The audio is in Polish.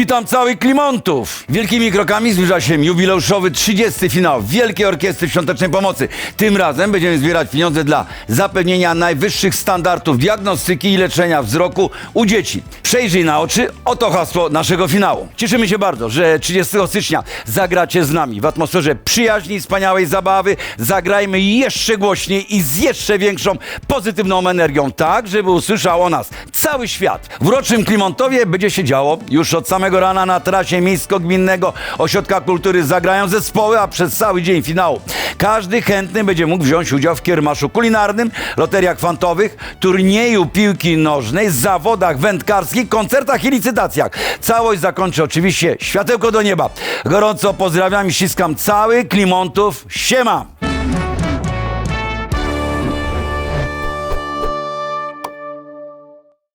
Witam cały Klimontów! Wielkimi krokami zbliża się jubileuszowy 30. finał Wielkiej Orkiestry Świątecznej Pomocy. Tym razem będziemy zbierać pieniądze dla zapewnienia najwyższych standardów diagnostyki i leczenia wzroku u dzieci. Przejrzyj na oczy, oto hasło naszego finału. Cieszymy się bardzo, że 30 stycznia zagracie z nami w atmosferze przyjaźni i wspaniałej zabawy. Zagrajmy jeszcze głośniej i z jeszcze większą pozytywną energią, tak żeby usłyszał o nas cały świat. W uroczym Klimontowie będzie się działo już od samego rana na trasie miejsko-gminnego Ośrodka Kultury zagrają zespoły, a przez cały dzień finału każdy chętny będzie mógł wziąć udział w kiermaszu kulinarnym, loteriach kwantowych, turnieju piłki nożnej, zawodach wędkarskich, koncertach i licytacjach. Całość zakończy oczywiście światełko do nieba. Gorąco pozdrawiam i ściskam cały Klimontów. Siema!